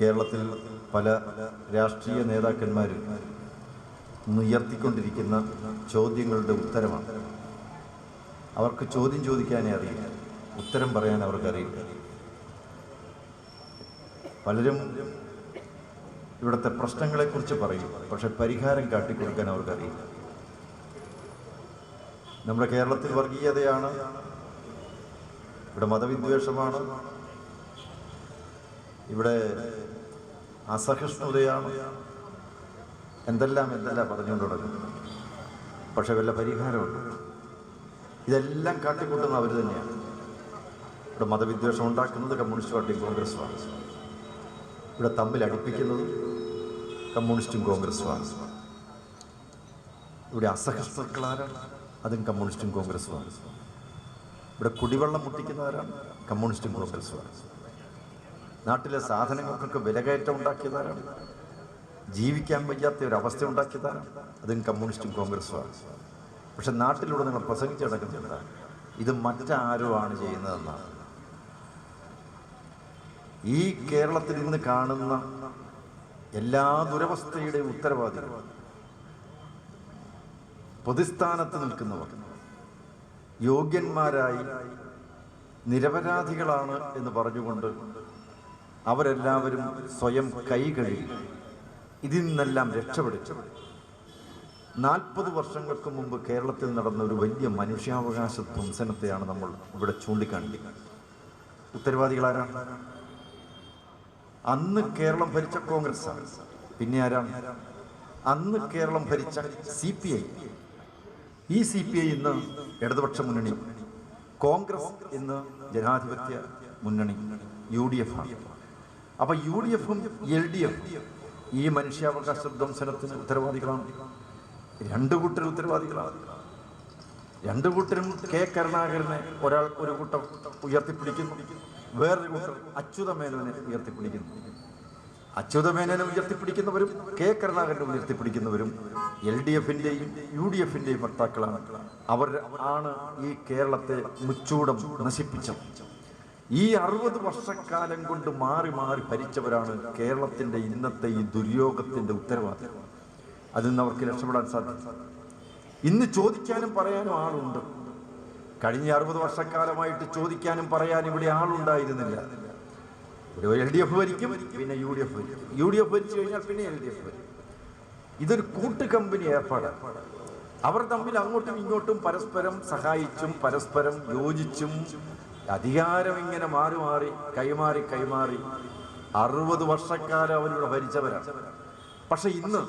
കേരളത്തിൽ പല രാഷ്ട്രീയ നേതാക്കന്മാരും ഉയർത്തിക്കൊണ്ടിരിക്കുന്ന ചോദ്യങ്ങളുടെ ഉത്തരമാണ്. അവർക്ക് ചോദ്യം ചോദിക്കാനേ അറിയില്ല. ഉത്തരം പറയാൻ അവർക്കറിയില്ല പലരും ഇവിടുത്തെ പ്രശ്നങ്ങളെക്കുറിച്ച് പറയും. പക്ഷെ പരിഹാരം കാട്ടിക്കൊടുക്കാൻ അവർക്കറിയില്ല നമ്മുടെ കേരളത്തിൽ വർഗീയതയാണ്. ഇവിടെ മതവിദ്വേഷമാണ്. ഇവിടെ അസഹിഷ്ണുതയാണ്. എന്തെല്ലാം എന്തെല്ലാം പറഞ്ഞുകൊണ്ട് തുടങ്ങും പക്ഷെ വല്ല പരിഹാരമുണ്ട്. ഇതെല്ലാം കാട്ടിക്കൂട്ടുന്ന അവർ തന്നെയാണ്. ഇവിടെ മതവിദ്വേഷം ഉണ്ടാക്കുന്നത് കമ്മ്യൂണിസ്റ്റ് പാർട്ടിയും കോൺഗ്രസുമാണ് ഇവിടെ തമ്മിൽ അടുപ്പിക്കുന്നത് കമ്മ്യൂണിസ്റ്റും കോൺഗ്രസുമാണ് ഇവിടെ അസഹിഷ്ണുക്കളാരാണ്? അതും കമ്മ്യൂണിസ്റ്റും കോൺഗ്രസുമാണ് ഇവിടെ കുടിവെള്ളം മുട്ടിക്കുന്നവരാണ്? കമ്മ്യൂണിസ്റ്റും കോൺഗ്രസുമാണ് നാട്ടിലെ സാധനങ്ങൾക്കൊക്കെ വിലകയറ്റം ഉണ്ടാക്കിയതാരാണ്? ജീവിക്കാൻ വയ്യാത്ത ഒരു അവസ്ഥ ഉണ്ടാക്കിയതാണ് അതും കമ്മ്യൂണിസ്റ്റും കോൺഗ്രസുമാണ് പക്ഷെ നാട്ടിലൂടെ നിങ്ങൾ പ്രസംഗിച്ച് നടക്കുന്നില്ല ഇത് മറ്റാരോ ആണ് ചെയ്യുന്നതെന്നാണ്. ഈ കേരളത്തിൽ ഇന്ന് കാണുന്ന എല്ലാ ദുരവസ്ഥയുടെയും ഉത്തരവാദികൾ പൊതുസ്ഥാനത്ത് നിൽക്കുന്നവർ യോഗ്യന്മാരായി നിരപരാധികളാണ് എന്ന് പറഞ്ഞുകൊണ്ട് അവരെല്ലാവരും സ്വയം കൈ കഴുകി ഇതിൽ നിന്നെല്ലാം രക്ഷപ്പെടുത്തു. നാൽപ്പത് വർഷങ്ങൾക്ക് മുമ്പ് കേരളത്തിൽ നടന്ന ഒരു വലിയ മനുഷ്യാവകാശ ധ്വംസനത്തെയാണ് നമ്മൾ ഇവിടെ ചൂണ്ടിക്കാണിക്കുന്നത്. ഉത്തരവാദികളാരാണ്? അന്ന് കേരളം ഭരിച്ച കോൺഗ്രസ് പിന്നെ ആരാണ്? അന്ന് കേരളം ഭരിച്ച സി പി ഐ. ഈ സി പി ഐ ഇന്ന് ഇടതുപക്ഷ മുന്നണി കോൺഗ്രസ് ഇന്ന് ജനാധിപത്യ മുന്നണി യു ഡി എഫ് ആണ്. അപ്പൊ യു ഡി എഫും എൽ ഡി എഫും ഈ മനുഷ്യാവകാശ ധ്വംസനത്തിന് ഉത്തരവാദികളാണ്. രണ്ടു കൂട്ടരും ഉത്തരവാദികളാണ്. രണ്ടു കൂട്ടരും കെ കരുണാകരനെ ഒരാൾ ഒരു കൂട്ടം ഉയർത്തിപ്പിടിക്കുന്നു. വേറൊരു കൂട്ടം അച്യുതമേനോനെ ഉയർത്തിപ്പിടിക്കുന്നു. അച്യുതമേനോനെ ഉയർത്തിപ്പിടിക്കുന്നവരും കെ കരുണാകരനെ ഉയർത്തിപ്പിടിക്കുന്നവരും എൽ ഡി എഫിന്റെയും യു ഡി എഫിന്റെയും വക്താക്കളാണ്. അവർ ആണ് ഈ കേരളത്തെ മുച്ചൂടം നശിപ്പിച്ചത്. ഈ അറുപത് വർഷക്കാലം കൊണ്ട് മാറി മാറി ഭരിച്ചവരാണ് കേരളത്തിന്റെ ഇന്നത്തെ ഈ ദുര്യോഗത്തിന്റെ ഉത്തരവാദിത്വം അതിൽ നിന്ന് അവർക്ക് രക്ഷപ്പെടാൻ സാധിക്കും. ഇന്ന് ചോദിക്കാനും പറയാനും ആളുണ്ട്. കഴിഞ്ഞ അറുപത് വർഷക്കാലമായിട്ട് ചോദിക്കാനും പറയാനും ഇവിടെ ആളുണ്ടായിരുന്നില്ല. ഇവിടെ എൽ ഡി എഫ് ഭരിക്കും പിന്നെ യു ഡി എഫ് ഭരിക്കും. യു ഡി എഫ് ഭരിച്ചു കഴിഞ്ഞാൽ പിന്നെ എൽ ഡി എഫ് ഭരിക്കും. ഇതൊരു കൂട്ട് കമ്പനി ഏർപ്പാടാണ് അവർ തമ്മിൽ അങ്ങോട്ടും ഇങ്ങോട്ടും പരസ്പരം സഹായിച്ചും പരസ്പരം യോജിച്ചും അധികാരം ഇങ്ങനെ മാറി മാറി കൈമാറി കൈമാറി അറുപത് വർഷക്കാലം അവരിവിടെ ഭരിച്ചവരാണ്. പക്ഷെ ഇന്ന്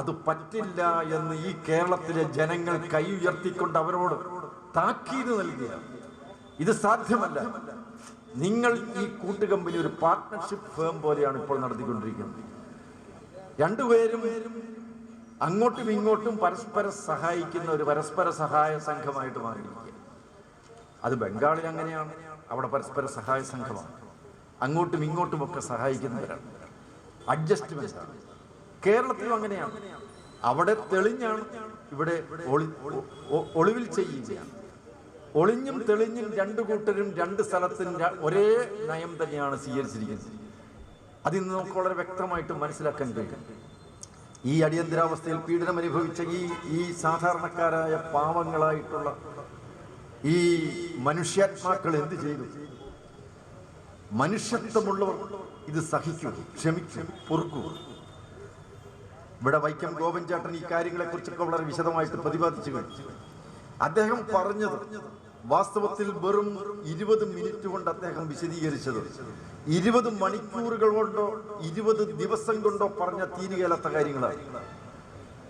അത് പറ്റില്ല എന്ന് ഈ കേരളത്തിലെ ജനങ്ങൾ കൈ ഉയർത്തിക്കൊണ്ട് അവരോട് താക്കീത് നൽകിയ ഇത് സാധ്യമല്ല. നിങ്ങൾ ഈ കൂട്ടുകമ്പനി ഒരു പാർട്ട്ണർഷിപ്പ് ഫേം പോലെയാണ് ഇപ്പോൾ നടത്തിക്കൊണ്ടിരിക്കുന്നത്. രണ്ടുപേരും അങ്ങോട്ടും ഇങ്ങോട്ടും പരസ്പരം സഹായിക്കുന്ന ഒരു പരസ്പര സഹായ സംഘമായിട്ട് മാറിയിരിക്കുക അത് ബംഗാളിൽ അങ്ങനെയാണ്. അവിടെ പരസ്പര സഹായ സംഘമാണ്. അങ്ങോട്ടും ഇങ്ങോട്ടും ഒക്കെ സഹായിക്കുന്നവരാണ്. അഡ്ജസ്റ്റ്മെന്റ് കേരളത്തിലും അങ്ങനെയാണ്. അവിടെ തെളിഞ്ഞാണ് ഇവിടെ ഒളിവിൽ ചെയ്യുകയാണ്. ഒളിഞ്ഞും തെളിഞ്ഞും രണ്ട് കൂട്ടരും രണ്ട് സ്ഥലത്തും ഒരേ നയം തന്നെയാണ് സ്വീകരിച്ചിരിക്കുന്നത്. അതിന്ന് നമുക്ക് വളരെ വ്യക്തമായിട്ട് മനസ്സിലാക്കാൻ കഴിയും. ഈ അടിയന്തരാവസ്ഥയിൽ പീഡനം അനുഭവിച്ച ഈ ഈ സാധാരണക്കാരായ പാവങ്ങളായിട്ടുള്ള ഈ മനുഷ്യാത്മാക്കൾ എന്ത് ചെയ്തു? മനുഷ്യത്വമുള്ളവർ ഇത് സഹിക്കൂ ക്ഷമിക്കൂ പൊറുക്കൂ ഇവിടെ വൈക്കം ഗോപൻ ചേട്ടൻ ഈ കാര്യങ്ങളെ കുറിച്ചൊക്കെ വളരെ വിശദമായിട്ട് പ്രതിപാദിച്ചു കഴിഞ്ഞു. അദ്ദേഹം പറഞ്ഞത് വാസ്തവത്തിൽ വെറും ഇരുപത് മിനിറ്റ് കൊണ്ട് അദ്ദേഹം വിശദീകരിച്ചത് ഇരുപത് മണിക്കൂറുകൾ കൊണ്ടോ ഇരുപത് ദിവസം കൊണ്ടോ പറഞ്ഞ തീരുകയില്ലാത്ത കാര്യങ്ങളാണ്.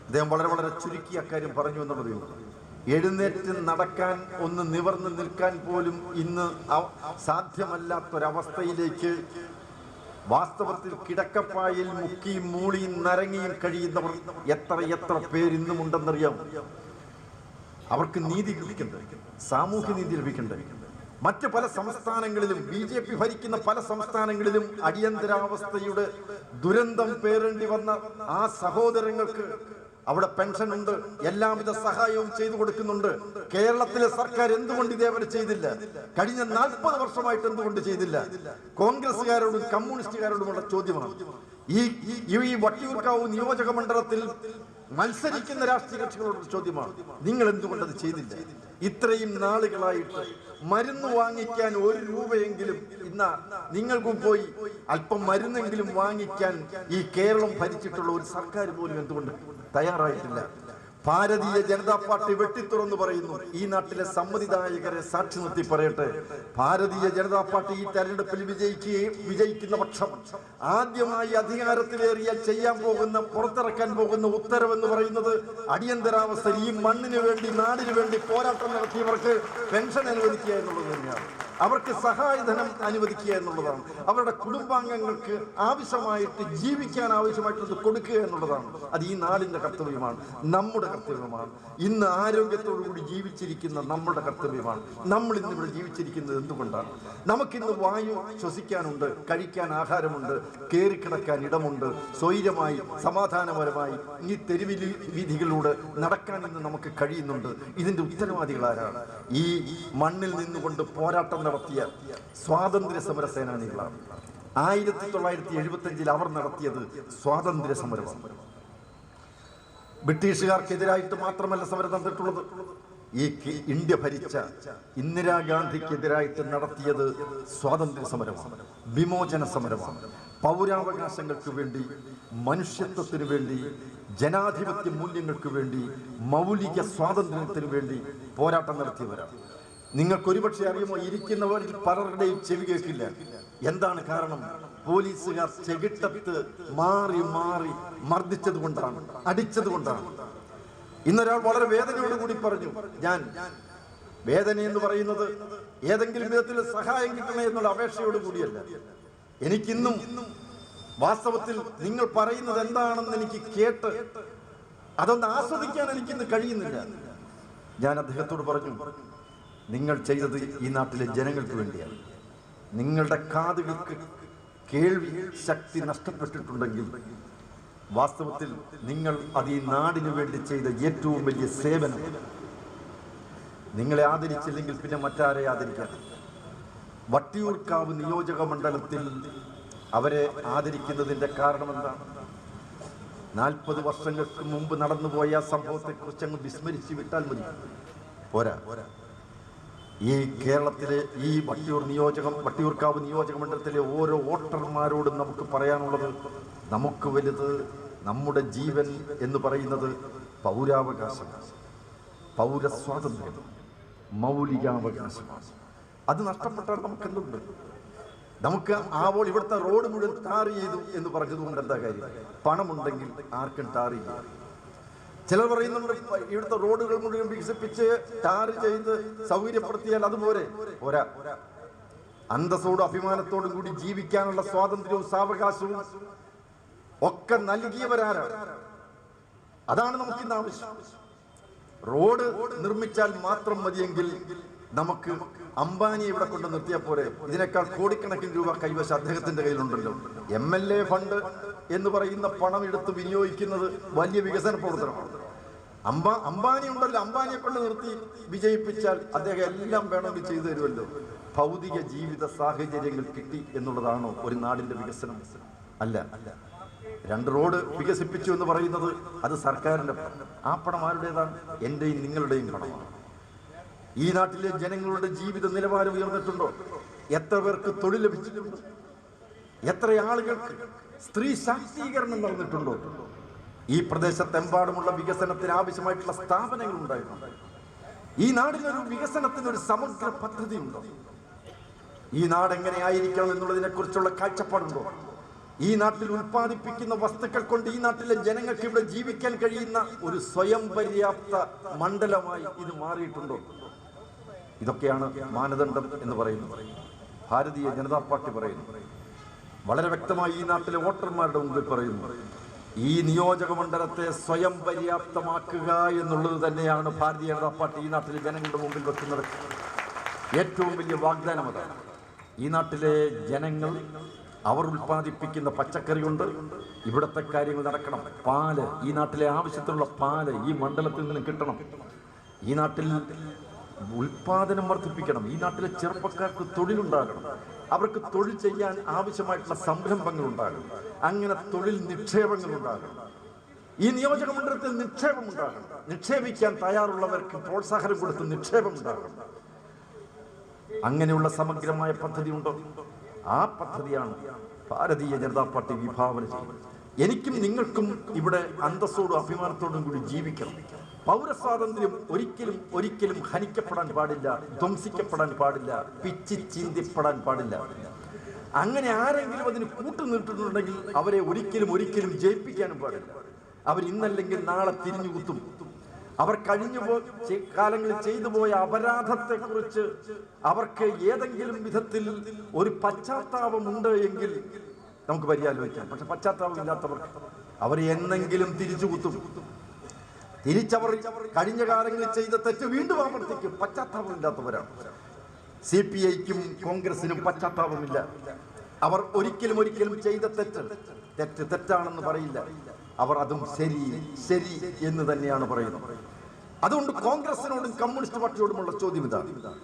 അദ്ദേഹം വളരെ വളരെ ചുരുക്കി അക്കാര്യം പറഞ്ഞു എന്നുള്ളതേ ഉള്ളൂ. എഴുന്നേറ്റ് നടക്കാൻ ഒന്ന് നിവർന്ന് നിൽക്കാൻ പോലും ഇന്ന് സാധ്യമല്ലാത്തൊരവസ്ഥയിലേക്ക് വാസ്തവത്തിൽ കിടക്കപ്പായിൽ മുക്കിയും മൂളിയും നരങ്ങിയും കഴിയുന്നവർ എത്ര എത്ര പേര് ഇന്നും ഉണ്ടെന്നറിയാം അവർക്ക് നീതി ലഭിക്കേണ്ടത് സാമൂഹ്യ നീതി ലഭിക്കേണ്ടത് മറ്റ് പല സംസ്ഥാനങ്ങളിലും ബി ജെ പി ഭരിക്കുന്ന പല സംസ്ഥാനങ്ങളിലും അടിയന്തരാവസ്ഥയുടെ ദുരന്തം പേരേണ്ടി വന്ന ആ സഹോദരങ്ങൾക്ക് അവിടെ പെൻഷൻ ഉണ്ട് എല്ലാവിധ സഹായവും ചെയ്തു കൊടുക്കുന്നുണ്ട്. കേരളത്തിലെ സർക്കാർ എന്തുകൊണ്ട് ഇതേവരെ ചെയ്തില്ല? കഴിഞ്ഞ നാൽപ്പത് വർഷമായിട്ട് എന്തുകൊണ്ട് ചെയ്തില്ല? കോൺഗ്രസുകാരോടും കമ്മ്യൂണിസ്റ്റുകാരോടുമുള്ള ചോദ്യമാണ്. ഈ ഈ- വട്ടിയൂർക്കാവ് നിയോജക മണ്ഡലത്തിൽ മത്സരിക്കുന്ന രാഷ്ട്രീയ കക്ഷികളോട് ചോദ്യമാണ്. നിങ്ങൾ എന്തുകൊണ്ട് അത് ചെയ്തില്ല? ഇത്രയും നാളുകളായിട്ട് മരുന്ന് വാങ്ങിക്കാൻ ഒരു രൂപയെങ്കിലും ഇന്ന നിങ്ങൾക്കും പോയി അല്പം മരുന്നെങ്കിലും വാങ്ങിക്കാൻ ഈ കേരളം ഭരിച്ചിട്ടുള്ള ഒരു സർക്കാർ പോലും എന്തുകൊണ്ട് തയ്യാറായിട്ടില്ല. ഭാരതീയ ജനതാ പാർട്ടി വെട്ടിത്തുറന്ന് പറയുന്നു. ഈ നാട്ടിലെ സമ്മതിദായകരെ സാക്ഷി നിർത്തി പറയട്ടെ. ഭാരതീയ ജനതാ പാർട്ടി ഈ തെരഞ്ഞെടുപ്പിൽ വിജയിക്കുകയും വിജയിക്കുന്ന പക്ഷം ആദ്യമായി അധികാരത്തിലേറിയാൽ ചെയ്യാൻ പോകുന്ന പുറത്തിറക്കാൻ പോകുന്ന ഉത്തരവെന്ന് പറയുന്നത് അടിയന്തരാവസ്ഥ ഈ മണ്ണിന് വേണ്ടി നാടിനു വേണ്ടി പോരാട്ടം നടത്തിയവർക്ക് പെൻഷൻ അനുവദിക്കുക എന്നുള്ളത് തന്നെയാണ്. അവർക്ക് സഹായധനം അനുവദിക്കുക എന്നുള്ളതാണ്. അവരുടെ കുടുംബാംഗങ്ങൾക്ക് ആവശ്യമായിട്ട് ജീവിക്കാൻ ആവശ്യമായിട്ടുള്ളത് കൊടുക്കുക എന്നുള്ളതാണ്. അത് ഈ നാടിന്റെ കർത്തവ്യമാണ് നമ്മുടെ കർത്തവ്യമാണ്. ഇന്ന് ആരോഗ്യത്തോടു കൂടി ജീവിച്ചിരിക്കുന്ന നമ്മുടെ കർത്തവ്യമാണ്. നമ്മൾ ഇന്ന് ഇവിടെ ജീവിച്ചിരിക്കുന്നത് എന്തുകൊണ്ടാണ്? നമുക്കിന്ന് വായു ശ്വസിക്കാനുണ്ട് കഴിക്കാൻ ആഹാരമുണ്ട് കയറിക്കിടക്കാൻ ഇടമുണ്ട് സ്വൈര്യമായി സമാധാനപരമായി ഈ തെരുവിൽ വീതികളിലൂടെ നടക്കാൻ ഇന്ന് നമുക്ക് കഴിയുന്നുണ്ട്. ഇതിന്റെ ഉത്തരവാദികളാരാണ് ഈ മണ്ണിൽ നിന്നുകൊണ്ട് പോരാട്ടം നടത്തിയ സ്വാതന്ത്ര്യ സമര സേനാനികളാണ് ആയിരത്തി തൊള്ളായിരത്തി എഴുപത്തി അഞ്ചിൽ അവർ നടത്തിയത് സ്വാതന്ത്ര്യ സമരമാണ് ബ്രിട്ടീഷുകാർക്കെതിരായിട്ട് മാത്രമല്ല സമരം നടന്നിട്ടുള്ളത്. ഈ ഇന്ത്യ ഭരിച്ച ഇന്ദിരാഗാന്ധിക്കെതിരായിട്ട് നടത്തിയത് സ്വാതന്ത്ര്യ സമരമാണ് വിമോചന സമരമാണ് പൗരാവകാശങ്ങൾക്ക് വേണ്ടി മനുഷ്യത്വത്തിന് വേണ്ടി ജനാധിപത്യ മൂല്യങ്ങൾക്ക് വേണ്ടി മൗലിക സ്വാതന്ത്ര്യത്തിന് വേണ്ടി പോരാട്ടം നടത്തിയവരാണ്. നിങ്ങൾക്ക് ഒരുപക്ഷെ അറിയുമോ ഇരിക്കുന്നവരിൽ പലരുടെയും ചെവി കേൾക്കില്ല. എന്താണ് കാരണം? പോലീസുകാർ ചെകിട്ടത്ത് മാറി മാറി മർദ്ദിച്ചത് കൊണ്ടാണ് അടിച്ചത് കൊണ്ടാണ്. ഇന്നൊരാൾ വളരെ വേദനയോട് കൂടി പറഞ്ഞു ഞാൻ വേദന എന്ന് പറയുന്നത് ഏതെങ്കിലും വിധത്തിൽ സഹായം കിട്ടണേ എന്നുള്ള അപേക്ഷയോട് കൂടിയല്ല. എനിക്കിന്നും വാസ്തവത്തിൽ നിങ്ങൾ പറയുന്നത് എന്താണെന്ന് എനിക്ക് കേട്ട് അതൊന്ന് ആസ്വദിക്കാൻ എനിക്കിന്ന് കഴിയുന്നില്ല. ഞാൻ അദ്ദേഹത്തോട് പറഞ്ഞു നിങ്ങൾ ചെയ്തത് ഈ നാട്ടിലെ ജനങ്ങൾക്ക് വേണ്ടിയാണ്. നിങ്ങളുടെ കാതുകൾക്ക് കേൾവി ശക്തി നഷ്ടപ്പെട്ടിട്ടുണ്ടെങ്കിൽ വാസ്തവത്തിൽ നിങ്ങൾ അത് ഈ നാടിനു വേണ്ടി ചെയ്ത ഏറ്റവും വലിയ സേവനം. നിങ്ങളെ ആദരിച്ചില്ലെങ്കിൽ പിന്നെ മറ്റാരെ ആദരിക്കാൻ? വട്ടിയൂർക്കാവ് നിയോജക മണ്ഡലത്തിൽ അവരെ ആദരിക്കുന്നതിന്റെ കാരണം എന്താണ് നാൽപ്പത് വർഷങ്ങൾക്ക് മുമ്പ് നടന്നുപോയ സംഭവത്തെക്കുറിച്ച് അങ്ങ് വിസ്മരിച്ചു വിട്ടാൽ മതി. പോരാ പോരാ. ഈ കേരളത്തിലെ ഈ വട്ടിയൂർ നിയോജകം വട്ടിയൂർക്കാവ് നിയോജക മണ്ഡലത്തിലെ ഓരോ വോട്ടർമാരോടും നമുക്ക് പറയാനുള്ളത് നമുക്ക് വലുത് നമ്മുടെ ജീവൻ എന്ന് പറയുന്നത് പൗരാവകാശം പൗരസ്വാതന്ത്ര്യം മൗലികാവകാശമാണ്. അത് നഷ്ടപ്പെട്ടാൽ നമുക്ക് എന്തുണ്ട് നമുക്ക് ആവോൾ ഇവിടുത്തെ റോഡ് മുഴുവൻ ടാർ ചെയ്തു എന്ന് പറഞ്ഞതുകൊണ്ട് എന്താ കാര്യം? പണമുണ്ടെങ്കിൽ ആർക്കും ടാർ ചെയ്യാം ചിലർ പറയുന്നുണ്ട് ഇവിടുത്തെ റോഡുകൾ മുഴുവൻ വികസിപ്പിച്ച് ടാർ ചെയ്ത് സൗകര്യപ്പെടുത്തിയാൽ അതുപോലെ പോരാ? അന്തസ്സോടും അഭിമാനത്തോടും കൂടി ജീവിക്കാനുള്ള സ്വാതന്ത്ര്യവും സാവകാശവും ഒക്കെ നൽകിയവരാരാണ് അതാണ് നമുക്ക് ഇന്ന് ആവശ്യം. റോഡ് നിർമ്മിച്ചാൽ മാത്രം മതിയെങ്കിൽ നമുക്ക് അംബാനി ഇവിടെ കൊണ്ട് നിർത്തിയാൽ പോലെ ഇതിനേക്കാൾ കോടിക്കണക്കിന് രൂപ കൈവശം അദ്ദേഹത്തിന്റെ കയ്യിലുണ്ടല്ലോ. എം എൽ എ ഫണ്ട് എന്ന് പറയുന്ന പണം എടുത്ത് വിനിയോഗിക്കുന്നത് വലിയ വികസന പ്രവർത്തനമാണ്. അംബാ അംബാനി ഉണ്ടല്ലോ അംബാനിയെ കൊണ്ട് നിർത്തി വിജയിപ്പിച്ചാൽ അദ്ദേഹം എല്ലാം വേണമെങ്കിൽ ചെയ്തു തരുമല്ലോ. ഭൗതിക ജീവിത സാഹചര്യങ്ങൾ കിട്ടി എന്നുള്ളതാണോ ഒരു നാടിന്റെ വികസനം? അല്ല. രണ്ട് റോഡ് വികസിപ്പിച്ചു എന്ന് പറയുന്നത് അത് സർക്കാരിന്റെ ആ പണം ആരുടേതാണ്? എന്റെയും നിങ്ങളുടെയും പണമാണ് ഈ നാട്ടിലെ ജനങ്ങളുടെ ജീവിത നിലവാരം ഉയർന്നിട്ടുണ്ടോ? എത്ര പേർക്ക് തൊഴിൽ ലഭിച്ചിട്ടുണ്ട്? എത്ര ആളുകൾക്ക് സ്ത്രീ ശാക്തീകരണം നടന്നിട്ടുണ്ടോ? ഈ പ്രദേശത്തെമ്പാടുമുള്ള വികസനത്തിന് ആവശ്യമായിട്ടുള്ള സ്ഥാപനങ്ങൾ ഉണ്ടായിരുന്നു ഈ നാടിനൊരു വികസനത്തിന് ഒരു സമഗ്ര പദ്ധതി ഉണ്ടോ ഈ നാട് എങ്ങനെ ആയിരിക്കണം എന്നുള്ളതിനെ കുറിച്ചുള്ള കാഴ്ചപ്പാടുണ്ടോ? ഈ നാട്ടിൽ ഉൽപ്പാദിപ്പിക്കുന്ന വസ്തുക്കൾ കൊണ്ട് ഈ നാട്ടിലെ ജനങ്ങൾക്ക് ഇവിടെ ജീവിക്കാൻ കഴിയുന്ന ഒരു സ്വയം പര്യാപ്ത മണ്ഡലമായി ഇത് മാറിയിട്ടുണ്ടോ? ഇതൊക്കെയാണ് മാനദണ്ഡം എന്ന് പറയുന്നത്. ഭാരതീയ ജനതാ പാർട്ടി പറയുന്നു. വളരെ വ്യക്തമായി ഈ നാട്ടിലെ വോട്ടർമാരുടെ മുമ്പിൽ പറയുന്നു. ഈ നിയോജക മണ്ഡലത്തെ സ്വയം പര്യാപ്തമാക്കുക എന്നുള്ളത് തന്നെയാണ് ഭാരതീയ ജനതാ പാർട്ടി ഈ നാട്ടിലെ ജനങ്ങളുടെ മുമ്പിൽ വെക്കുന്നത്. ഏറ്റവും വലിയ വാഗ്ദാനം അതാണ്. ഈ നാട്ടിലെ ജനങ്ങൾ അവർ ഉൽപ്പാദിപ്പിക്കുന്ന പച്ചക്കറിയുണ്ട് ഇവിടുത്തെ കാര്യങ്ങൾ നടക്കണം. പാൽ ഈ നാട്ടിലെ ആവശ്യത്തിനുള്ള പാൽ ഈ മണ്ഡലത്തിൽ നിന്ന് കിട്ടണം. ഈ നാട്ടിൽ ഉൽപാദനം വർദ്ധിപ്പിക്കണം. ഈ നാട്ടിലെ ചെറുപ്പക്കാർക്ക് തൊഴിലുണ്ടാകണം. അവർക്ക് തൊഴിൽ ചെയ്യാൻ ആവശ്യമായിട്ടുള്ള സംരംഭങ്ങൾ ഉണ്ടാകണം അങ്ങനെ തൊഴിൽ നിക്ഷേപങ്ങൾ ഉണ്ടാകണം ഈ നിയോജക മണ്ഡലത്തിൽ നിക്ഷേപം ഉണ്ടാകണം നിക്ഷേപിക്കാൻ തയ്യാറുള്ളവർക്ക് പ്രോത്സാഹനം കൊടുത്ത് നിക്ഷേപം ഉണ്ടാകണം അങ്ങനെയുള്ള സമഗ്രമായ പദ്ധതി ഉണ്ടോ? ആ പദ്ധതിയാണ് ഭാരതീയ ജനതാ പാർട്ടി വിഭാവന ചെയ്യുന്നത്. എനിക്കും നിങ്ങൾക്കും ഇവിടെ അന്തസ്സോടും അഭിമാനത്തോടും കൂടി ജീവിക്കണം. പൗരസ്വാതന്ത്ര്യം ഒരിക്കലും ഒരിക്കലും ഹനിക്കപ്പെടാൻ പാടില്ല ധ്വംസിക്കപ്പെടാൻ പാടില്ല പിച്ചി ചീന്തിപ്പെടാൻ പാടില്ല. അങ്ങനെ ആരെങ്കിലും അതിന് കൂട്ടുനിട്ടിട്ടുണ്ടെങ്കിൽ അവരെ ഒരിക്കലും ഒരിക്കലും ജയിപ്പിക്കാനും പാടില്ല. അവർ ഇന്നല്ലെങ്കിൽ നാളെ തിരിഞ്ഞു കുത്തും. അവർ കഴിഞ്ഞു പോ കാലങ്ങളിൽ ചെയ്തു പോയ അപരാധത്തെ കുറിച്ച് അവർക്ക് ഏതെങ്കിലും വിധത്തിൽ ഒരു പശ്ചാത്താപമുണ്ട് എങ്കിൽ നമുക്ക് പര്യാലോചിക്കാം. പക്ഷെ പശ്ചാത്താപം ഇല്ലാത്തവർ അവർ എന്നെങ്കിലും തിരിച്ചു കുത്തും. തിരിച്ചവർ കഴിഞ്ഞ കാലങ്ങളിൽ ചെയ്ത തെറ്റ് വീണ്ടും ആവർത്തിക്കും. പശ്ചാത്താപമില്ലാത്തവരാണ്. സി പി ഐക്കും കോൺഗ്രസിനും പശ്ചാത്താപമില്ല. അവർ ഒരിക്കലും ഒരിക്കലും ചെയ്ത തെറ്റ്. തെറ്റ് തെറ്റാണെന്ന് പറയില്ല. അവർ അതും ശരി ശരി എന്ന് തന്നെയാണ് പറയുന്നത്. അതുകൊണ്ട് കോൺഗ്രസിനോടും കമ്മ്യൂണിസ്റ്റ് പാർട്ടിയോടുമുള്ള ചോദ്യം ഇതാണ്.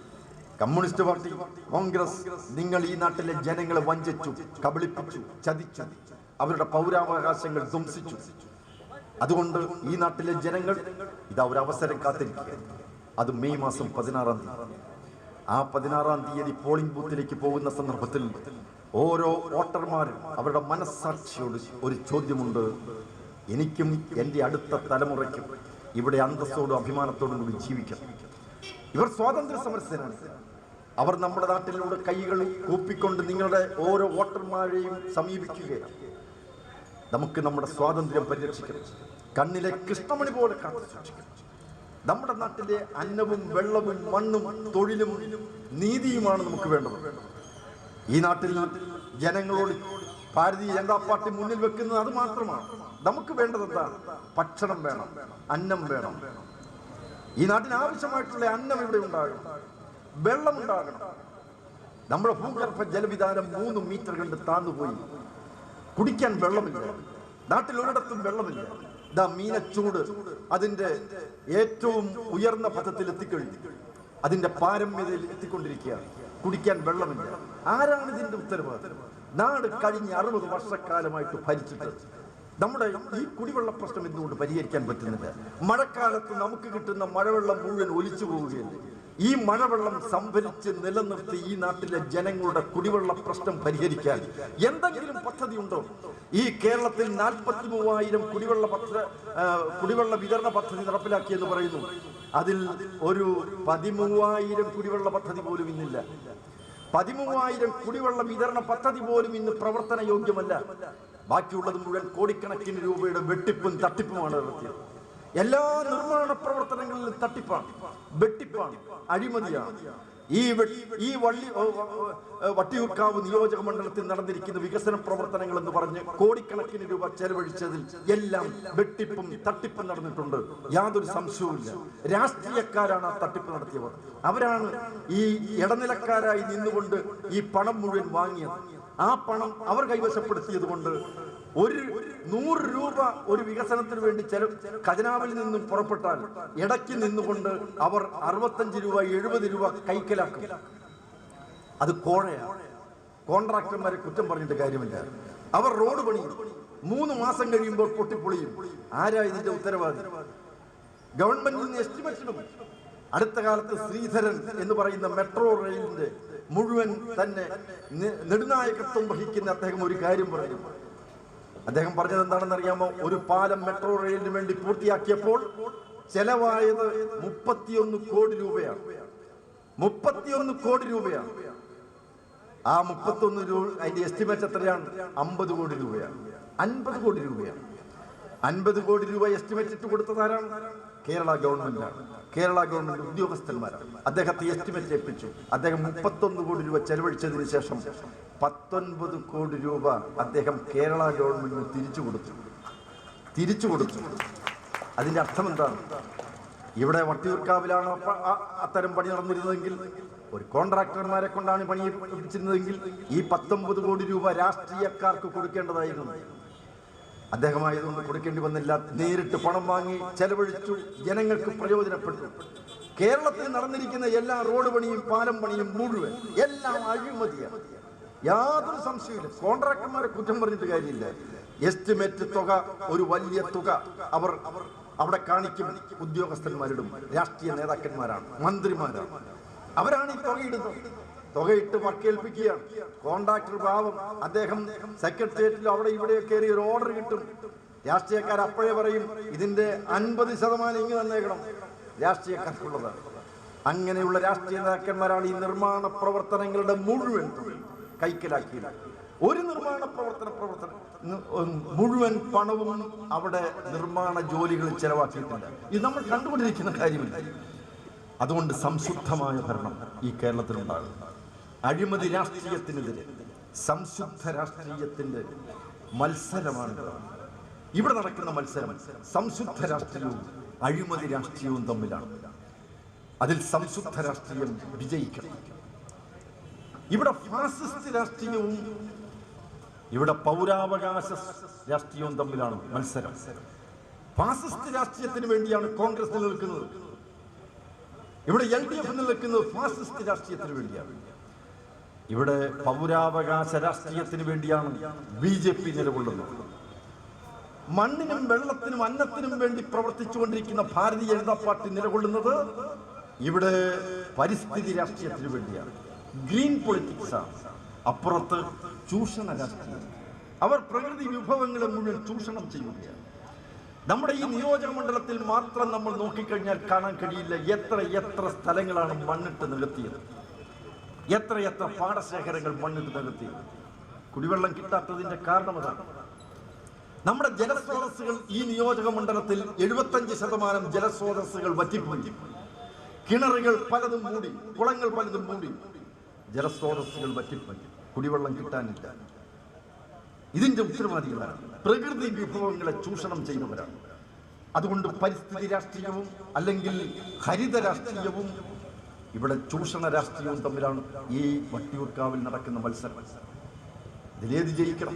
കമ്മ്യൂണിസ്റ്റ് പാർട്ടി കോൺഗ്രസ് നിങ്ങൾ ഈ നാട്ടിലെ ജനങ്ങളെ വഞ്ചിച്ചു കബളിപ്പിച്ചു ചതിച്ചു. അവരുടെ പൗരാവകാശങ്ങൾ ധ്വംസിച്ചു. അതുകൊണ്ട് ഈ നാട്ടിലെ ജനങ്ങൾ ഇതാ ഒരു അവസരം കാത്തിരിക്കുക അത് മെയ് മാസം പതിനാറാം തീയതി. ആ പതിനാറാം തീയതി പോളിംഗ് ബൂത്തിലേക്ക് പോകുന്ന സന്ദർഭത്തിൽ ഓരോ വോട്ടർമാരും അവരുടെ മനസ്സാക്ഷിയോട് ഒരു ചോദ്യമുണ്ട്. എനിക്കും എന്റെ അടുത്ത തലമുറയ്ക്കും ഇവിടെ അന്തസ്സോടും അഭിമാനത്തോടും കൂടി ജീവിക്കണം. ഇവർ സ്വാതന്ത്ര്യ സമരസേനാണ്. അവർ നമ്മുടെ നാട്ടിലൂടെ കൈകൾ കൂപ്പിക്കൊണ്ട് നിങ്ങളുടെ ഓരോ വോട്ടർമാരെയും സമീപിക്കുകയാണ്. നമുക്ക് നമ്മുടെ സ്വാതന്ത്ര്യം പരിരക്ഷിക്കണം. കണ്ണിലെ കൃഷ്ണമണി പോലെ കാത്തു സൂക്ഷിക്കണം. നമ്മുടെ നാട്ടിലെ അന്നവും വെള്ളവും മണ്ണും തൊഴിലും നീതിയുമാണ് നമുക്ക് വേണ്ടത്. ഈ നാട്ടിൽ ജനങ്ങളോട് ഭാരതീയ ജനതാ പാർട്ടി മുന്നിൽ വെക്കുന്നത് അത് മാത്രമാണ്. നമുക്ക് വേണ്ടത് എന്താ? ഭക്ഷണം വേണം അന്നം വേണം. ഈ നാട്ടിന് ആവശ്യമായിട്ടുള്ള അന്നം ഇവിടെ ഉണ്ടാകണം. വെള്ളം ഉണ്ടാകണം. നമ്മുടെ ഭൂഗർഭ ജലവിധാനം മൂന്ന് മീറ്റർ കണ്ട് താന്നുപോയി. കുടിക്കാൻ വെള്ളമില്ല. നാട്ടിൽ ഒരിടത്തും വെള്ളമില്ല. ഇതാ മീനച്ചൂട് അതിന്റെ ഏറ്റവും ഉയർന്ന പഥത്തിൽ എത്തിക്കഴിഞ്ഞു. അതിന്റെ പാരമ്യതയിൽ എത്തിക്കൊണ്ടിരിക്കുകയാണ്. കുടിക്കാൻ വെള്ളമില്ല. ആരാണ് ഇതിന്റെ ഉത്തരവാദിത്തം നാട് കഴിഞ്ഞ അറുപത് വർഷക്കാലമായിട്ട് ഭരിച്ചിട്ട് നമ്മുടെ ഈ കുടിവെള്ള പ്രശ്നം എന്തുകൊണ്ട് പരിഹരിക്കാൻ പറ്റുന്നില്ല? മഴക്കാലത്ത് നമുക്ക് കിട്ടുന്ന മഴവെള്ളം മുഴുവൻ ഒലിച്ചു പോവുകയല്ലേ? ഈ മഴവെള്ളം സംഭരിച്ച് നിലനിർത്തി ഈ നാട്ടിലെ ജനങ്ങളുടെ കുടിവെള്ള പ്രശ്നം പരിഹരിക്കാൻ എന്തെങ്കിലും പദ്ധതി ഉണ്ടോ ഈ കേരളത്തിൽ നാൽപ്പത്തി മൂവായിരം കുടിവെള്ള പദ്ധതി കുടിവെള്ള വിതരണ പദ്ധതി നടപ്പിലാക്കിയെന്ന് പറയുന്നു. അതിൽ ഒരു പതിമൂവായിരം കുടിവെള്ള പദ്ധതി പോലും ഇന്നില്ല. പതിമൂവായിരം കുടിവെള്ള വിതരണ പദ്ധതി പോലും ഇന്ന് പ്രവർത്തന യോഗ്യമല്ല ബാക്കിയുള്ളത് മുഴുവൻ കോടിക്കണക്കിന് രൂപയുടെ വെട്ടിപ്പും തട്ടിപ്പുമാണ് നടത്തിയത്. എല്ലാ നിർമ്മാണ പ്രവർത്തനങ്ങളിലും തട്ടിപ്പാണ് വെട്ടിപ്പാണ് അഴിമതിയാണ്. ഈ ഈ വള്ളി വട്ടിയൂർക്കാവ് നിയോജക മണ്ഡലത്തിൽ നടന്നിരിക്കുന്ന വികസന പ്രവർത്തനങ്ങൾ എന്ന് പറഞ്ഞ് കോടിക്കണക്കിന് രൂപ ചെലവഴിച്ചതിൽ എല്ലാം വെട്ടിപ്പും തട്ടിപ്പും നടന്നിട്ടുണ്ട്. യാതൊരു സംശയവുമില്ല രാഷ്ട്രീയക്കാരാണ് ആ തട്ടിപ്പ് നടത്തിയവർ. അവരാണ് ഈ ഇടനിലക്കാരായി നിന്നുകൊണ്ട് ഈ പണം മുഴുവൻ വാങ്ങിയത്. ആ പണം അവർ കൈവശപ്പെടുത്തിയത് കൊണ്ട് ഒരു നൂറ് രൂപ ഒരു വികസനത്തിന് വേണ്ടി ചെല ഖജനാവിൽ നിന്നും പുറപ്പെട്ടാൽ ഇടയ്ക്ക് നിന്നുകൊണ്ട് അവർ അറുപത്തഞ്ച് രൂപ എഴുപത് രൂപ കൈക്കലാക്കും. അത് കോഴയാണ് കോൺട്രാക്ടർമാരെ കുറ്റം പറഞ്ഞിട്ട് കാര്യമില്ല. അവർ റോഡ് പണി മൂന്ന് മാസം കഴിയുമ്പോൾ പൊട്ടിപ്പൊളിയും. ആരാ ഇതിന്റെ ഉത്തരവാദി? ഗവൺമെന്റിൽ നിന്ന് എസ്റ്റിമേറ്റ് അടുത്ത കാലത്ത് ശ്രീധരൻ എന്ന് പറയുന്ന മെട്രോ റെയിലിന്റെ മുഴുവൻ തന്നെ നെടുനായകത്വം വഹിക്കുന്ന അദ്ദേഹം ഒരു കാര്യം പറഞ്ഞു അദ്ദേഹം പറഞ്ഞത് എന്താണെന്ന് അറിയാമോ? ഒരു പാലം മെട്രോ റെയിലിന് വേണ്ടി പൂർത്തിയാക്കിയപ്പോൾ ചെലവായത് മുപ്പത്തിയൊന്ന് കോടി രൂപയാണ്. മുപ്പത്തിയൊന്ന് കോടി രൂപയാണ്. ആ മുപ്പത്തൊന്ന് രൂപ അതിന്റെ എസ്റ്റിമേറ്റ് എത്രയാണ്? അമ്പത് കോടി രൂപയാണ്. അൻപത് കോടി രൂപയാണ്. അൻപത് കോടി രൂപ എസ്റ്റിമേറ്റ് ഇട്ട് കൊടുത്തത് ആരാണ്? കേരള ഗവൺമെന്റാണ്. കേരള ഗവൺമെന്റ് ഉദ്യോഗസ്ഥന്മാരാണ്. അദ്ദേഹത്തെ എസ്റ്റിമേറ്റ് ഏൽപ്പിച്ചു അദ്ദേഹം മുപ്പത്തൊന്ന് കോടി രൂപ ചെലവഴിച്ചതിന് ശേഷം പത്തൊൻപത് കോടി രൂപ അദ്ദേഹം കേരള ഗവൺമെന്റിന് തിരിച്ചു കൊടുത്തു. തിരിച്ചു കൊടുത്തു. അതിന്റെ അർത്ഥം എന്താണ്? ഇവിടെ വട്ടിയൂർക്കാവിലാണ് അത്തരം പണി നടന്നിരുന്നതെങ്കിൽ ഒരു കോൺട്രാക്ടർമാരെ കൊണ്ടാണ് പണിയിപ്പിച്ചിരുന്നതെങ്കിൽ ഈ പത്തൊമ്പത് കോടി രൂപ രാഷ്ട്രീയക്കാർക്ക് കൊടുക്കേണ്ടതായിരുന്നു. അദ്ദേഹമായതുകൊണ്ട് കൊടുക്കേണ്ടി വന്നില്ല. നേരിട്ട് പണം വാങ്ങി ചെലവഴിച്ചു. ജനങ്ങൾക്ക് പ്രയോജനപ്പെട്ടു. കേരളത്തിൽ നടന്നിരിക്കുന്ന എല്ലാ റോഡ് പണിയും പാലം പണിയും മുഴുവൻ എല്ലാം അഴിമതിയാണ്. യാതൊരു സംശയമില്ല കോൺട്രാക്ടർമാരെ കുറ്റം പറഞ്ഞിട്ട് കാര്യമില്ല. എസ്റ്റിമേറ്റ് തുക ഒരു വലിയ തുക അവർ അവിടെ കാണിക്കും. ഉദ്യോഗസ്ഥന്മാരിടും. രാഷ്ട്രീയ നേതാക്കന്മാരാണ് മന്ത്രിമാരാണ്. അവരാണ് ഈ തുകയിടുന്നത് തുകയിട്ട് മക്കേൽപ്പിക്കുകയാണ് കോൺട്രാക്ടർ പാവം. അദ്ദേഹം സെക്രട്ടേറിയറ്റിൽ അവിടെ ഇവിടെ കയറി ഒരു ഓർഡർ കിട്ടും. രാഷ്ട്രീയക്കാർ അപ്പോഴേ പറയും ഇതിന്റെ അൻപത് ശതമാനം ഇങ്ങ് തന്നേക്കണം. രാഷ്ട്രീയക്കാർക്കുള്ളതാണ് അങ്ങനെയുള്ള രാഷ്ട്രീയ നേതാക്കന്മാരാണ് ഈ നിർമ്മാണ പ്രവർത്തനങ്ങളുടെ മുഴുവൻ കൈക്കലാക്കിയത്. ഒരു നിർമ്മാണ പ്രവർത്തന പ്രവർത്തനം മുഴുവൻ പണവും അവിടെ നിർമ്മാണ ജോലികൾ ചെലവാക്കിയിട്ടില്ല ഇത് നമ്മൾ കണ്ടുകൊണ്ടിരിക്കുന്ന കാര്യമില്ല. അതുകൊണ്ട് സംശുദ്ധമായ ഭരണം ഈ കേരളത്തിലുണ്ടാകും. അഴിമതി രാഷ്ട്രീയത്തിനെതിരെ സംശുദ്ധ രാഷ്ട്രീയത്തിന്റെ മത്സരമാണ് ഇവിടെ നടക്കുന്ന മത്സരം സംശുദ്ധ രാഷ്ട്രീയവും അഴിമതി രാഷ്ട്രീയവും തമ്മിലാണ്. അതിൽ സംശുദ്ധ രാഷ്ട്രീയം വിജയിക്കണം. ഇവിടെ ഫാസിസ്റ്റ് രാഷ്ട്രീയവും ഇവിടെ പൗരാവകാശ രാഷ്ട്രീയവും തമ്മിലാണ് മത്സരം. ഫാസിസ്റ്റ് രാഷ്ട്രീയത്തിന് വേണ്ടിയാണ് കോൺഗ്രസ് നിലനിൽക്കുന്നത്. ഇവിടെ എൽ ഡി എഫ് നിലനിൽക്കുന്നത് ഫാസിസ്റ്റ് രാഷ്ട്രീയത്തിന് വേണ്ടിയാണ്. ഇവിടെ പൗരാവകാശ രാഷ്ട്രീയത്തിന് വേണ്ടിയാണ് ബി ജെ പി നിലകൊള്ളുന്നത്. മണ്ണിനും വെള്ളത്തിനും അന്നത്തിനും വേണ്ടി പ്രവർത്തിച്ചുകൊണ്ടിരിക്കുന്ന ഭാരതീയ ജനതാ പാർട്ടി നിലകൊള്ളുന്നത് ഇവിടെ പരിസ്ഥിതി രാഷ്ട്രീയത്തിന് വേണ്ടിയാണ്. ഗ്രീൻ പൊളിറ്റിക്സ് ആണ്. അപ്പുറത്ത് ചൂഷണ രാഷ്ട്രീയം. അവർ പ്രകൃതി വിഭവങ്ങളെ മുഴുവൻ ചൂഷണം ചെയ്യുകയാണ്. നമ്മുടെ ഈ നിയോജക മണ്ഡലത്തിൽ മാത്രം നമ്മൾ നോക്കിക്കഴിഞ്ഞാൽ കാണാൻ കഴിയില്ല എത്ര എത്ര സ്ഥലങ്ങളാണ് മണ്ണിട്ട് നികത്തിയത്. എത്ര എത്ര പാടശേഖരങ്ങൾ മണ്ണിട്ട് നികത്തി? കുടിവെള്ളം കിട്ടാത്തതിന്റെ കാരണം അതാണ്. നമ്മുടെ ജലസ്രോതസ്സുകൾ ഈ നിയോജക മണ്ഡലത്തിൽ എഴുപത്തഞ്ച് ശതമാനം ജലസ്രോതസ്സുകൾ വറ്റിപ്പോയി. കിണറുകൾ പലതും മൂടി കുളങ്ങൾ പലതും മൂടി. ജലസ്രോതസ്സുകൾ വറ്റിപ്പോയി. കുടിവെള്ളം കിട്ടാനില്ല. ഇതിന്റെ ഉത്തരവാദികളാണ്. പ്രകൃതി വിഭവങ്ങളെ ചൂഷണം ചെയ്യുന്നവരാണ്. അതുകൊണ്ട് പരിസ്ഥിതി രാഷ്ട്രീയവും അല്ലെങ്കിൽ ഹരിത രാഷ്ട്രീയവും ഇവിടെ ചൂഷണ രാഷ്ട്രീയവും തമ്മിലാണ് ഈ വട്ടിയൂർക്കാവിൽ നടക്കുന്ന മത്സരം. ഇതിലേത് ജയിക്കണം?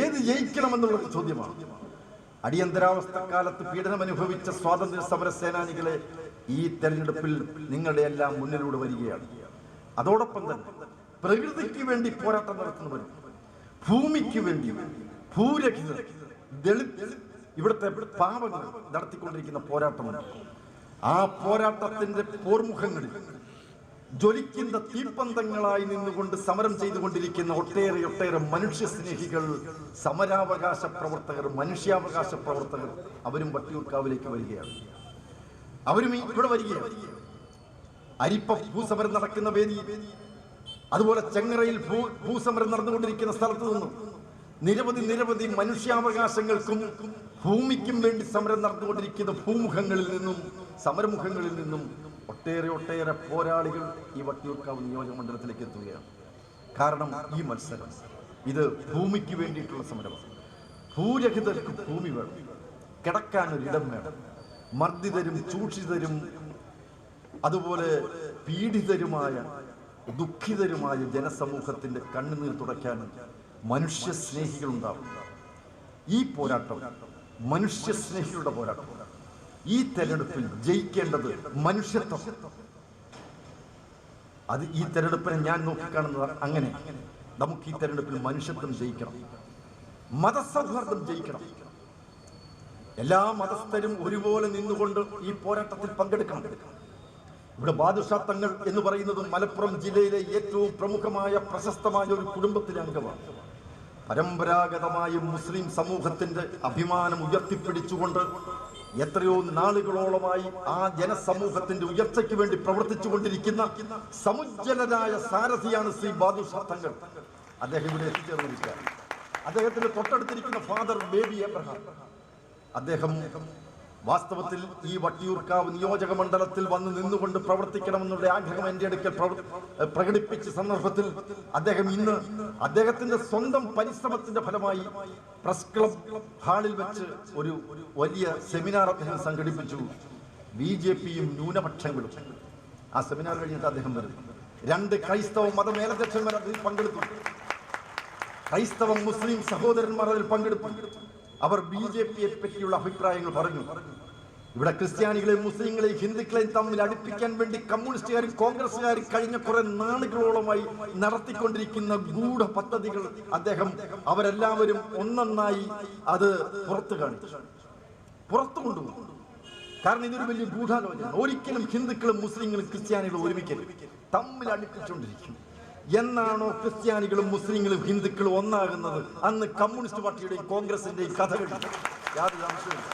ഏത് ജയിക്കണം എന്നുള്ളത് ചോദ്യമാണ്. അടിയന്തരാവസ്ഥ കാലത്ത് പീഡനം അനുഭവിച്ച സ്വാതന്ത്ര്യ സമര സേനാനികളെ ഈ തെരഞ്ഞെടുപ്പിൽ നിങ്ങളുടെ എല്ലാം മുന്നിലൂടെ വരികയാണ്. അതോടൊപ്പം തന്നെ പ്രകൃതിക്ക് വേണ്ടി പോരാട്ടം നടത്തുന്നവരും ഭൂമിക്ക് വേണ്ടി ഭൂരഹിതർ ദളിത് ഇവിടുത്തെ പാവങ്ങൾ നടത്തിക്കൊണ്ടിരിക്കുന്ന പോരാട്ടമുണ്ട്. ആ പോരാട്ടത്തിന്റെ പോർമുഖങ്ങളിൽ ജ്വലിക്കുന്ന തീപ്പന്തങ്ങളായി നിന്നുകൊണ്ട് സമരം ചെയ്തുകൊണ്ടിരിക്കുന്ന ഒട്ടേറെ ഒട്ടേറെ മനുഷ്യ സ്നേഹികൾ സമരാവകാശ പ്രവർത്തകർ മനുഷ്യാവകാശ പ്രവർത്തകർ അവരും വട്ടിയൂർക്കാവിലേക്ക് വരികയാണ്. അവരും ഇവിടെ വരികയാണ്. അരിപ്പ ഭൂസമരം നടക്കുന്ന വേദി അതുപോലെ ചെങ്ങറയിൽ ഭൂ ഭൂസമരം നടന്നുകൊണ്ടിരിക്കുന്ന സ്ഥലത്ത് നിന്നും നിരവധി നിരവധി മനുഷ്യാവകാശങ്ങൾക്കും ഭൂമിക്കും വേണ്ടി സമരം നടന്നുകൊണ്ടിരിക്കുന്ന ഭൂമുഖങ്ങളിൽ നിന്നും സമരമുഖങ്ങളിൽ നിന്നും ഒട്ടേറെ ഒട്ടേറെ പോരാളികൾ ഈ വട്ടിയൂർക്കാവ് നിയോജക മണ്ഡലത്തിലേക്ക് എത്തുകയാണ്. കാരണം ഈ മത്സരം ഇത് ഭൂമിക്ക് വേണ്ടിയിട്ടുള്ള സമരമാണ്. ഭൂരഹിതർക്ക് ഭൂമി വേണം കിടക്കാൻ ഒരിടം വേണം മർദ്ദിതരും ചൂഷിതരും അതുപോലെ പീഡിതരുമായ ദുഃഖിതരുമായ ജനസമൂഹത്തിന്റെ കണ്ണുനീർ തുടയ്ക്കാൻ മനുഷ്യ സ്നേഹികളുണ്ടാവും. ഈ പോരാട്ടം മനുഷ്യ സ്നേഹിയുടെ പോരാട്ടം. ഈ തെരഞ്ഞെടുപ്പിൽ ജയിക്കേണ്ടത് മനുഷ്യത്വം. അത് ഈ തെരഞ്ഞെടുപ്പിനെ ഞാൻ നോക്കിക്കാണുന്നത് അങ്ങനെ. നമുക്ക് ഈ തെരഞ്ഞെടുപ്പിൽ മനുഷ്യത്വം ജയിക്കണം. മതസൗഹാർദ്ദം ജയിക്കണം. എല്ലാ മതസ്ഥരും ഒരുപോലെ നിന്നുകൊണ്ട് ഈ പോരാട്ടത്തിൽ പങ്കെടുക്കണം. ഇവിടെ ബാദുഷാ തങ്ങൾ എന്ന് പറയുന്നത് മലപ്പുറം ജില്ലയിലെ ഏറ്റവും പ്രമുഖമായ പ്രശസ്തമായ ഒരു കുടുംബത്തിലെ അംഗമാണ്. പരമ്പരാഗതമായ മുസ്ലിം സമൂഹത്തിന്റെ അഭിമാനം ഉയർത്തിപ്പിടിച്ചുകൊണ്ട് എത്രയോ നാളുകളോളമായി ആ ജനസമൂഹത്തിന്റെ ഉയർച്ചയ്ക്ക് വേണ്ടി പ്രവർത്തിച്ചു കൊണ്ടിരിക്കുന്ന സമുജ്ജലരായ സാരഥിയാണ് ശ്രീ ബാദുഷാ അദ്ദേഹം ഇവിടെ എത്തിച്ചേർന്നിരിക്കുക അദ്ദേഹത്തിന്റെ തൊട്ടടുത്തിരിക്കുന്ന ഫാദർ ബേബി എബ്രഹാം അദ്ദേഹം വാസ്തവത്തിൽ ഈ വട്ടിയൂർക്കാവ് നിയോജക മണ്ഡലത്തിൽ വന്ന് നിന്നുകൊണ്ട് പ്രവർത്തിക്കണമെന്നുള്ള ആഗ്രഹം എന്റെ അടുക്കൽ പ്രകടിപ്പിച്ച സന്ദർഭത്തിൽ അദ്ദേഹം ഇന്ന് അദ്ദേഹത്തിന്റെ സ്വന്തം പരിശ്രമത്തിന്റെ ഫലമായി പ്രസ് ക്ലബ് ഹാളിൽ വെച്ച് ഒരു വലിയ സെമിനാർ അദ്ദേഹം സംഘടിപ്പിച്ചു. ബി ജെ പിയും ന്യൂനപക്ഷങ്ങളും. ആ സെമിനാർ കഴിഞ്ഞിട്ട് അദ്ദേഹം വരും. രണ്ട് ക്രൈസ്തവ മത മേലധ്യക്ഷന്മാർ അതിൽ പങ്കെടുത്തു. ക്രൈസ്തവ മുസ്ലിം സഹോദരന്മാർ അതിൽ പങ്കെടുത്തു. അവർ ബി ജെ പിയെ പറ്റിയുള്ള അഭിപ്രായങ്ങൾ പറഞ്ഞു. ഇവിടെ ക്രിസ്ത്യാനികളെയും മുസ്ലിങ്ങളെയും ഹിന്ദുക്കളെയും തമ്മിൽ അടുപ്പിക്കാൻ വേണ്ടി കമ്മ്യൂണിസ്റ്റുകാരും കോൺഗ്രസ്സുകാരും കഴിഞ്ഞ കുറെ നാളുകളോളമായി നടത്തിക്കൊണ്ടിരിക്കുന്ന ഗൂഢ പദ്ധതികൾ അദ്ദേഹം അവരെല്ലാവരും ഒന്നൊന്നായി അത് പുറത്തു കാണിച്ചു. പുറത്തു കൊണ്ടുപോകും കാരണം ഇതൊരു വലിയ ഗൂഢാലോചന. ഒരിക്കലും ഹിന്ദുക്കളും മുസ്ലിങ്ങളും ക്രിസ്ത്യാനികളും ഒരുമിക്കരുത്. തമ്മിൽ അടുപ്പിച്ചുകൊണ്ടിരിക്കും. എന്നാണോ ക്രിസ്ത്യാനികളും മുസ്ലിങ്ങളും ഹിന്ദുക്കളും ഒന്നാകുന്നത്? അന്ന് കമ്മ്യൂണിസ്റ്റ് പാർട്ടിയുടെയും കോൺഗ്രസിന്റെയും കഥകൾ യാതൊരു സംശയമില്ല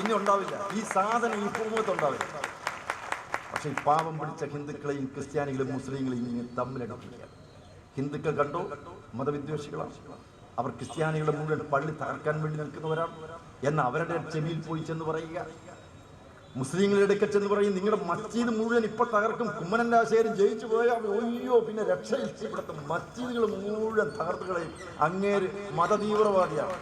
ഇനി ഉണ്ടാവില്ല. ഈ സാധനം ഈ ഭൂമുഖത്ത് ഉണ്ടാവില്ല. പക്ഷെ ഈ പാവം പിടിച്ച ഹിന്ദുക്കളെയും ക്രിസ്ത്യാനികളും മുസ്ലിങ്ങളെയും ഇങ്ങനെ തമ്മിലടുപ്പിക്കുക. ഹിന്ദുക്കൾ കണ്ടോ? മതവിദ്വേഷികളാണ്. അവർ ക്രിസ്ത്യാനികളുടെ മുഴുവൻ പള്ളി തകർക്കാൻ വേണ്ടി നിൽക്കുന്നവരാണ്. എന്ന് അവരുടെ ചെവിയിൽ പോയി ചെന്ന് പറയുക മുസ്ലിങ്ങളുടെ അടുക്കൽ ചെന്ന് പറയും നിങ്ങളുടെ മസ്ജിദ് മുഴുവൻ ഇപ്പൊ തകർക്കും. ആശയം ജയിച്ചു പോയാൽ ഒയ്യോ പിന്നെ രക്ഷയില്ല. ഇവിടുത്തെ മസ്ജിദുകൾ മുഴുവൻ തകർത്തുകളെയും അങ്ങേര് മതതീവ്രവാദിയാണ്.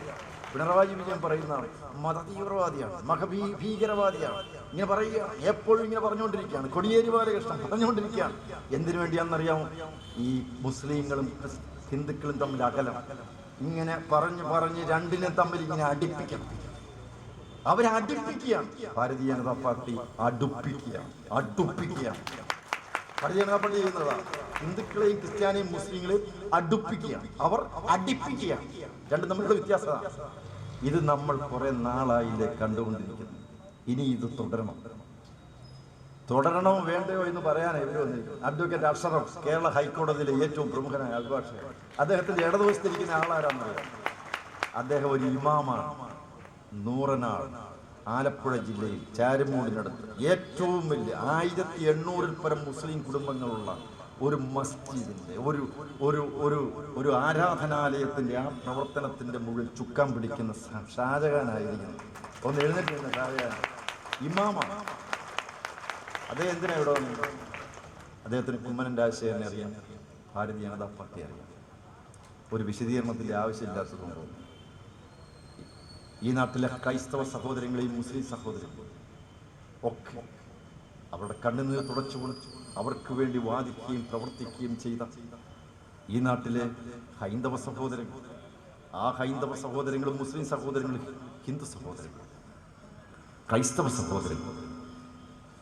പിണറായി വിജയൻ പറയുന്നതാണ് മതതീവ്രവാദിയാണ് മഹഭീ ഭീകരവാദിയാണ് ഇങ്ങനെ പറയുക എപ്പോഴും ഇങ്ങനെ പറഞ്ഞുകൊണ്ടിരിക്കുകയാണ്. കൊടിയേരി ബാലകൃഷ്ണൻ പറഞ്ഞുകൊണ്ടിരിക്കുകയാണ്. എന്തിനു വേണ്ടിയാണെന്നറിയാമോ? ഈ മുസ്ലിങ്ങളും ഹിന്ദുക്കളും തമ്മിൽ അകലം. ഇങ്ങനെ പറഞ്ഞു പറഞ്ഞ് രണ്ടിനെ തമ്മിൽ ഇങ്ങനെ അടിപ്പിക്കണം. അവരെ അടുപ്പിക്കുകയാണ് ഭാരതീയ ജനതാ പാർട്ടി അടുപ്പിക്കുകയാണ് അടുപ്പിക്കുകയാണ് ഭാരതീയ ജനതാ പാർട്ടി ചെയ്യുന്നതാണ് ഹിന്ദുക്കളെയും ക്രിസ്ത്യാനിയും മുസ്ലിങ്ങളെയും അടുപ്പിക്കുകയാണ് അവർ അടിപ്പിക്കുകയാണ് രണ്ടും നമ്മളുടെ വ്യത്യാസമാണ് ഇത് നമ്മൾ കുറെ നാളായില്ലേ കണ്ടുകൊണ്ടിരിക്കുന്നു. ഇനി ഇത് തുടരണം. തുടരണോ വേണ്ടയോ എന്ന് പറയാൻ ഇവർ വന്നിരിക്കുന്നു അഡ്വക്കേറ്റ് അഷറഫ് കേരള ഹൈക്കോടതിയിലെ ഏറ്റവും പ്രമുഖനായ അഭിഭാഷകൻ. അദ്ദേഹത്തിന്റെ ഇടതുവശത്തിരിക്കുന്ന ആളാരാന്നറിയാം അദ്ദേഹം ഒരു ഇമാമാണ്. നൂറനാൾ ആലപ്പുഴ ജില്ലയിൽ ചാരുമൂടിനടുത്ത്. ഏറ്റവും വലിയ ആയിരത്തി എണ്ണൂറിൽ പരം മുസ്ലിം കുടുംബങ്ങളുള്ള ഒരു മസ്ജിദിന്റെ ഒരു ഒരു ഒരു ഒരു ആരാധനാലയത്തിന്റെ ആ പ്രവർത്തനത്തിന്റെ മുഴുവൻ ചുക്കാൻ പിടിക്കുന്ന ഷാജഹാനായിരിക്കുന്നു. ഒന്ന് എഴുന്നേറ്റ് ഷാജഹാൻ. ഇമാമാണ്. അദ്ദേഹം എന്തിനാ ഇവിടെ വന്നത്? അദ്ദേഹത്തിന് കുമ്മനം ആശയം അറിയാം. ഭാരതീയ ജനതാ പാർട്ടി അറിയാം. ഒരു വിശദീകരണത്തിന്റെ ആവശ്യമില്ലാത്തതുകൊണ്ട്. ഈ നാട്ടിലെ ക്രൈസ്തവ സഹോദരങ്ങളെയും മുസ്ലിം സഹോദരങ്ങളെയും ഒക്കെ അവരുടെ കണ്ണുനീർ തുടച്ചുകൊണ്ട് അവർക്ക് വേണ്ടി വാദിക്കുകയും പ്രവർത്തിക്കുകയും ചെയ്ത ഈ നാട്ടിലെ ഹൈന്ദവ സഹോദരങ്ങൾ ആ ഹൈന്ദവ സഹോദരങ്ങളും മുസ്ലിം സഹോദരങ്ങളും ഹിന്ദു സഹോദരങ്ങൾ ക്രൈസ്തവ സഹോദരങ്ങൾ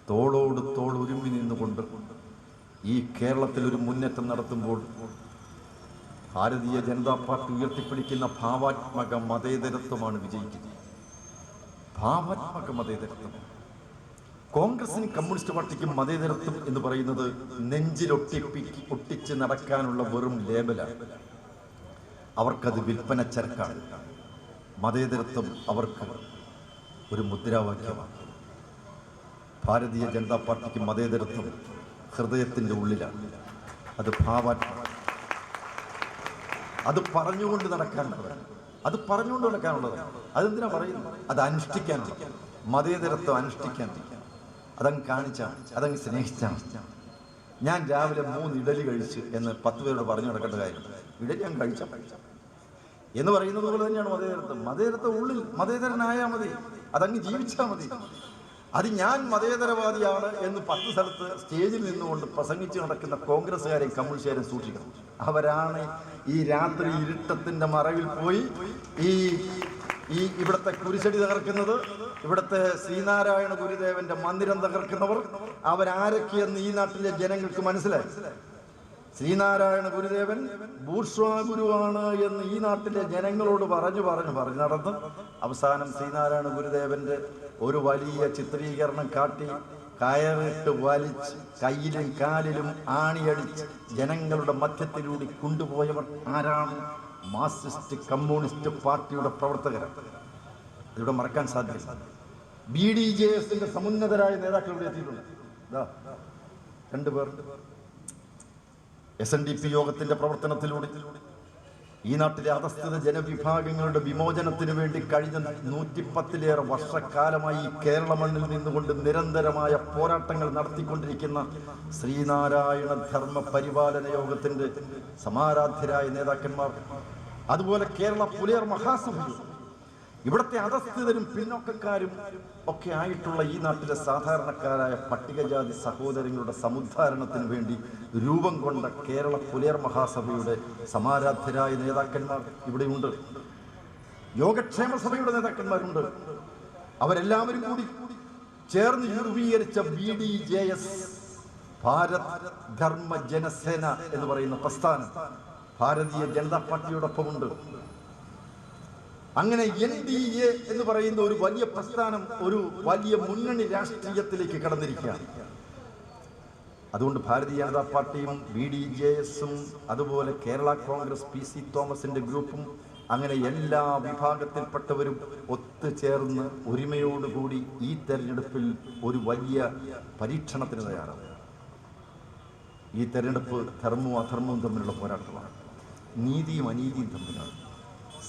തോളോട് തോൾ ഒരുമി നിന്നുകൊണ്ട് ഈ കേരളത്തിൽ ഒരു മുന്നേറ്റം നടത്തുമ്പോൾ ഭാരതീയ ജനതാ പാർട്ടി ഉയർത്തിപ്പിടിക്കുന്ന ഭാവാത്മക മതേതരത്വമാണ് വിജയിക്കുന്നത്. ഭാവാത്മക മതേതരത്വം. കോൺഗ്രസിന് കമ്മ്യൂണിസ്റ്റ് പാർട്ടിക്കും മതേതരത്വം എന്ന് പറയുന്നത് നെഞ്ചിലൊട്ടിപ്പി ഒട്ടിച്ച് നടക്കാനുള്ള വെറും ലേബലാണ് അവർക്കത് വിൽപ്പന ചരക്കാണ്. മതേതരത്വം അവർക്ക് ഒരു മുദ്രാവാക്യമാണ്. ഭാരതീയ ജനതാ പാർട്ടിക്ക് മതേതരത്വം ഹൃദയത്തിന്റെ ഉള്ളിലാണ്. അത് ഭാവാത്മകം അത് പറഞ്ഞുകൊണ്ട് നടക്കാനുള്ളതാണ്. അത് പറഞ്ഞുകൊണ്ട് നടക്കാനുള്ളതാണ്. അതെന്തിനാ പറയുന്നത്? അത് അനുഷ്ഠിക്കാനുള്ളത് മതേതരത്വം അനുഷ്ഠിക്കാൻ അതങ്ങ് കാണിച്ചാണ് അതങ്ങ് സ്നേഹിച്ചാണ് ഞാൻ രാവിലെ മൂന്ന് ഇഡലി കഴിച്ച് എന്ന് പത്ത് പേരോട് പറഞ്ഞു നടക്കേണ്ട കാര്യം. ഇഡലി ഞാൻ കഴിച്ച എന്ന് പറയുന്നത് പോലെ തന്നെയാണ് മതേതരത്വം. മതേതരത്വം ഉള്ളിൽ മതേതരനായാൽ മതി. അതങ്ങ് ജീവിച്ചാൽ മതി. അത് ഞാൻ മതേതരവാദിയാണ് എന്ന് പത്ത് സ്ഥലത്ത് സ്റ്റേജിൽ നിന്നുകൊണ്ട് പ്രസംഗിച്ച് നടക്കുന്ന കോൺഗ്രസ്സുകാരെയും കമ്മ്യൂണിസ്റ്റുകാരെയും സൂക്ഷിക്കണം. അവരാണ് ഈ രാത്രി ഇരുട്ടത്തിന്റെ മറവിൽ പോയി ഈ ഈ ഇവിടുത്തെ കുരിശടി തകർക്കുന്നത് ഇവിടുത്തെ ശ്രീനാരായണ ഗുരുദേവന്റെ മന്ദിരം തകർക്കുന്നവർ അവരാരൊക്കെയെന്ന് ഈ നാട്ടിലെ ജനങ്ങൾക്ക് മനസ്സിലായി. ശ്രീനാരായണ ഗുരുദേവൻ ബൂർഷ്വാ ഗുരുവാണ് എന്ന് ഈ നാട്ടിലെ ജനങ്ങളോട് പറഞ്ഞു പറഞ്ഞു പറഞ്ഞു നടന്ന് അവസാനം ശ്രീനാരായണ ഗുരുദേവന്റെ ഒരു വലിയ ചിത്രീകരണം കാട്ടി കയറിട്ട് വലിച്ച് കയ്യിലും കാലിലും ആണിയടിച്ച് ജനങ്ങളുടെ മധ്യത്തിലൂടെ കൊണ്ടുപോയവർ ആരാണ്? മാർക്സിസ്റ്റ് കമ്മ്യൂണിസ്റ്റ് പാർട്ടിയുടെ പ്രവർത്തകരാണ് ഇവിടെ മറക്കാൻ സാധ്യത ബി ഡി ജെ എസിന്റെ സമുന്നതരായ നേതാക്കൾ ഇവിടെ എത്തിയിട്ടുണ്ട്. രണ്ടുപേർ എസ് എൻ ഡി പി യോഗത്തിന്റെ പ്രവർത്തനത്തിലൂടെ ഈ നാട്ടിലെ അധസ്ഥിത ജനവിഭാഗങ്ങളുടെ വിമോചനത്തിന് വേണ്ടി കഴിഞ്ഞ നൂറ്റിപ്പത്തിലേറെ വർഷക്കാലമായി കേരള മണ്ണിൽ നിന്നുകൊണ്ട് നിരന്തരമായ പോരാട്ടങ്ങൾ നടത്തിക്കൊണ്ടിരിക്കുന്ന ശ്രീനാരായണ ധർമ്മ പരിപാലന യോഗത്തിന്റെ സമാരാധ്യരായ നേതാക്കന്മാർ അതുപോലെ കേരള പുലയർ മഹാസഭയും ഇവിടുത്തെ അധസ്ഥിതരും പിന്നോക്കക്കാരും ഒക്കെ ആയിട്ടുള്ള ഈ നാട്ടിലെ സാധാരണക്കാരായ പട്ടികജാതി സഹോദരങ്ങളുടെ സമുദ്ധാരണത്തിന് വേണ്ടി രൂപം കൊണ്ട കേരള പുലയർ മഹാസഭയുടെ സമാരാധ്യരായ നേതാക്കന്മാർ ഇവിടെയുണ്ട്. യോഗക്ഷേമ സഭയുടെ നേതാക്കന്മാരുണ്ട്. അവരെല്ലാവരും കൂടി ചേർന്ന് രൂപീകരിച്ച B D J S Bharath Dharma Janasena എന്ന് പറയുന്ന പ്രസ്ഥാനം ഭാരതീയ ജനതാ പാർട്ടിയോടൊപ്പമുണ്ട്. അങ്ങനെ എൻ ഡി എ എന്ന് പറയുന്ന ഒരു വലിയ പ്രസ്ഥാനം ഒരു വലിയ മുന്നണി രാഷ്ട്രീയത്തിലേക്ക് കടന്നിരിക്കുകയാണ്. അതുകൊണ്ട് ഭാരതീയ ജനതാ പാർട്ടിയും ബി ഡി ജെ എസും അതുപോലെ കേരള കോൺഗ്രസ് പി സി തോമസിന്റെ ഗ്രൂപ്പും അങ്ങനെ എല്ലാ വിഭാഗത്തിൽപ്പെട്ടവരും ഒത്തുചേർന്ന് ഒരുമയോടുകൂടി ഈ തെരഞ്ഞെടുപ്പിൽ ഒരു വലിയ പരീക്ഷണത്തിന് തയ്യാറാണ്. ഈ തെരഞ്ഞെടുപ്പ് ധർമ്മവും അധർമ്മവും തമ്മിലുള്ള പോരാട്ടമാണ്. നീതിയും അനീതിയും തമ്മിലാണ്.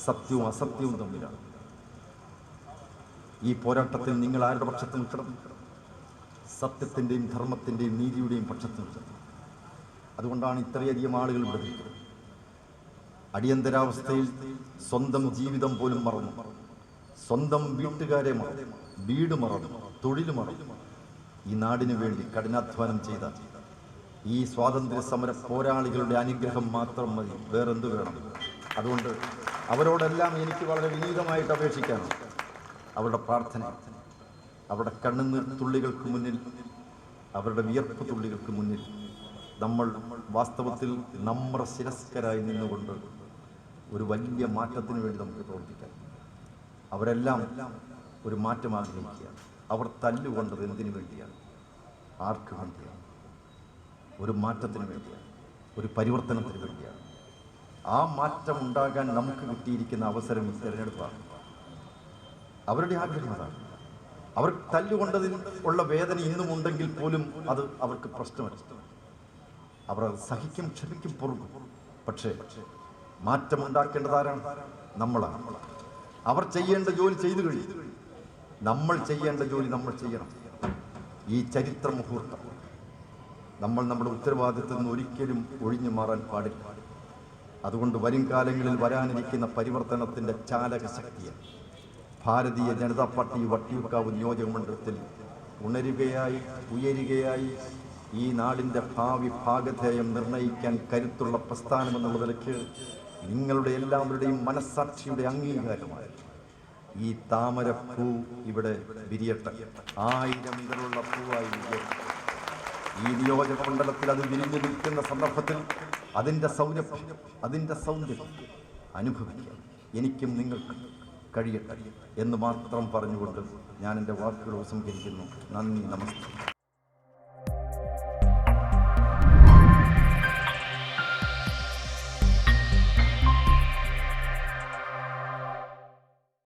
സത്യവും അസത്യവും തമ്മിലാണ്. ഈ പോരാട്ടത്തിൽ നിങ്ങൾ ആരുടെ പക്ഷത്ത് നിൽക്കണം? സത്യത്തിന്റെയും ധർമ്മത്തിന്റെയും നീതിയുടെയും പക്ഷത്ത് നിൽക്കണം. അതുകൊണ്ടാണ് ഇത്രയധികം ആളുകൾ ഇവിടെ നിൽക്കുന്നത്. അടിയന്തരാവസ്ഥയിൽ സ്വന്തം ജീവിതം പോലും മറന്നു. സ്വന്തം വീട്ടുകാരെ മറന്നു. വീട് മറന്നു. തൊഴിൽ മറന്നു. ഈ നാടിനു വേണ്ടി കഠിനാധ്വാനം ചെയ്ത ഈ സ്വാതന്ത്ര്യ സമര പോരാളികളുടെ അനുഗ്രഹം മാത്രം മതി. വേറെന്ത് വേണം? അതുകൊണ്ട് അവരോടെല്ലാം എനിക്ക് വളരെ വിനീതമായിട്ട് അപേക്ഷിക്കാണ് അവരുടെ പ്രാർത്ഥന അവരുടെ കണ്ണുനീർ തുള്ളികൾക്ക് മുന്നിൽ അവരുടെ വിയർപ്പ് തുള്ളികൾക്ക് മുന്നിൽ നമ്മൾ വാസ്തവത്തിൽ നമ്മ ശിരസ്കരായി നിന്നുകൊണ്ട് ഒരു വലിയ മാറ്റത്തിന് വേണ്ടി നമുക്ക് പ്രവർത്തിക്കാം. അവരെല്ലാം ഒരു മാറ്റം ആഗ്രഹിക്കുക അവർ തല്ലുകൊണ്ടത് എന്തിനു വേണ്ടിയാണ്? ആർക്ക് വേണ്ടിയാണ്? ഒരു മാറ്റത്തിന് വേണ്ടിയാണ്. ഒരു പരിവർത്തനത്തിന് വേണ്ടിയാണ്. ആ മാറ്റം ഉണ്ടാകാൻ നമുക്ക് കിട്ടിയിരിക്കുന്ന അവസരം തിരഞ്ഞെടുപ്പാണ് അവരുടെ ആഗ്രഹം അതാണ്. അവർ തല്ലുകൊണ്ടതിൽ ഉള്ള വേദന ഇന്നും ഉണ്ടെങ്കിൽ പോലും അത് അവർക്ക് പ്രശ്നമല്ല. അവർ അത് സഹിക്കും ക്ഷമിക്കും പൊറുക്കും. പക്ഷേ മാറ്റമുണ്ടാക്കേണ്ടത് ആരാണ്? നമ്മളാണ്. അവർ ചെയ്യേണ്ട ജോലി ചെയ്തു കഴിഞ്ഞു. നമ്മൾ ചെയ്യേണ്ട ജോലി നമ്മൾ ചെയ്യണം. ഈ ചരിത്ര മുഹൂർത്തം. നമ്മൾ നമ്മുടെ ഉത്തരവാദിത്വം ഒരിക്കലും ഒഴിഞ്ഞു മാറാൻ പാടില്ല. അതുകൊണ്ട് വരും കാലങ്ങളിൽ വരാനിരിക്കുന്ന പരിവർത്തനത്തിന്റെ ചാലക ഭാരതീയ ജനതാ പാർട്ടി വട്ടിയൂർക്കാവ് നിയോജക മണ്ഡലത്തിൽ ഉണരുകയായി ഉയരുകയായി ഈ നാടിന്റെ ഭാവി ഭാഗധേയം നിർണയിക്കാൻ കരുത്തുള്ള പ്രസ്ഥാനം എന്നുള്ള നിലയ്ക്ക് നിങ്ങളുടെ എല്ലാവരുടെയും മനസ്സാക്ഷിയുടെ അംഗീകാരമായി ഈ താമരപ്പൂ ഇവിടെ വിരിയട്ടെ. ആയിരം ഇതളുള്ള പൂവായി വിരിയട്ടെ. ഈ നിയോജക മണ്ഡലത്തിൽ അത് വിരിഞ്ഞു നിൽക്കുന്ന സന്ദർഭത്തിൽ അതിന്റെ സൗരഭ്യം അതിന്റെ സൗന്ദര്യം അനുഭവിക്കാം. എനിക്കും നിങ്ങൾക്കും കഴിയട്ടെ എന്ന് മാത്രം പറഞ്ഞുകൊണ്ട് ഞാൻ എന്റെ വാക്കുകൾ ഉപസംഹരിക്കുന്നു. നന്ദി നമസ്കാരം.